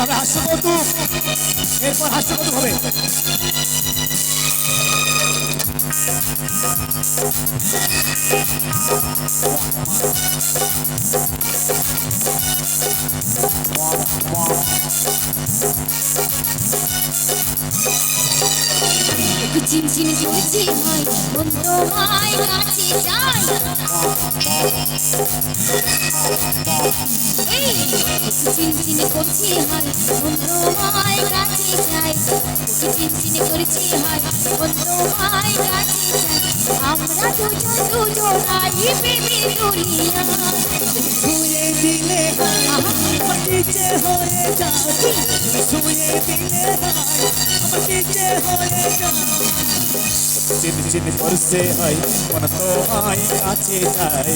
হবে হাস্য কৌতুক এরপর হাস্য কৌতুক হবে করছি হয় বন্ধু মায় কাছে চিনচিন করছি হয় বন্ধু মায় কাছে যাই একটু চিনচিন করছি হয় বন্ধু মায় কাছে যাই আমরা দুজন দুজনাই প্রেমে দুনিয়া ছুঁয়ে দিলে হায় আমার নিচে হয়ে যায় ছুঁয়ে দিলে হায় আমার নিচে হয়ে যায় চিন চিন করছে হয় মন তোমায় কাছে যায়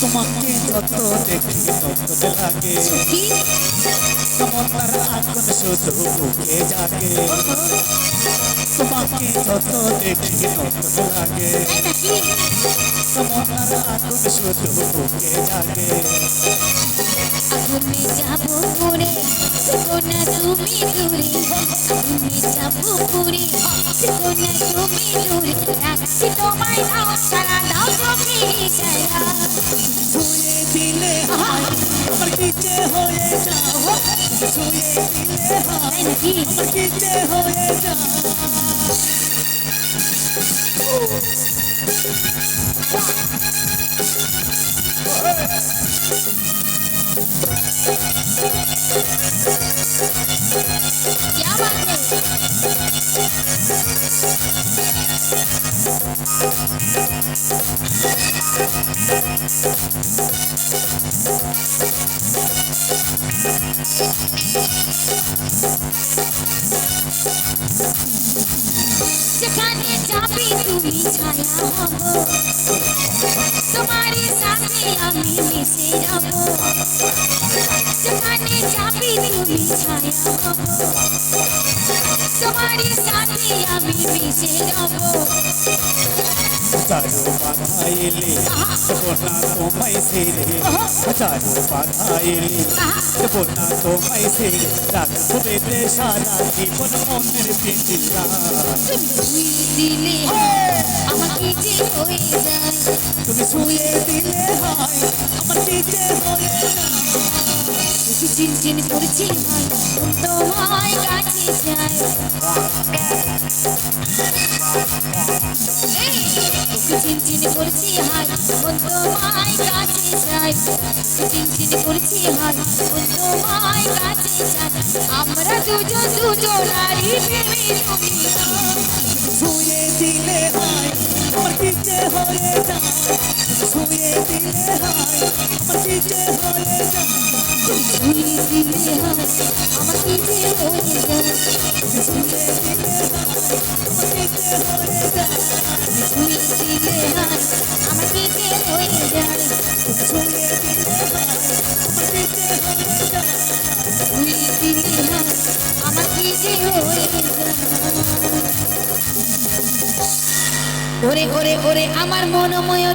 তোমাকে যত দেখি তত লাগে। তোমার আগুন শুধু বুকে জাগে। তোমাকে যত দেখি তত লাগে। তোমার আগুন শুধু বুকে জাগে। আগুনে যাব পড়ে কোনা তুমি দূরে আগুনে যাব পড়ে কোনা তুমি দূরে ছুঁয়ে দিলে হায় আমার কিচে হয়ে যাও जखाने जापी तुम्ही छाया हो। तुम्हारे साथी अमी में से रहो। जखाने जापी तुम्ही छाया हो। तुम्हारे साथी अमी में से रहो। চারো বাধা এলে বন্যা তোমায় সেরে চারো বাধা এলে বন্যা তোমায় সেরে রাখব সারা জীবন মনের ছুঁয়ে দিলে আমাকে যে হয়ে যায় তুমি ছুঁয়ে দিলে হয় আমার করছি হয় তোমায় কাছে যায় একটু চিনচিন করছি হয় তোমায় কাছে যায় আমরা দুজন, দুজনারই প্রেমে দুনিয়া ছুঁয়ে দিলে হয়, আমার নিচে হয়ে যায়। ছুঁয়ে দিলে হয়, আমার নিচে হয়ে যায়। ছুঁয়ে দিলে হয় আমাকে যে হয়ে যায়। ছুঁয়ে দিলে ওরে ওরে ওরে আমার মনোময়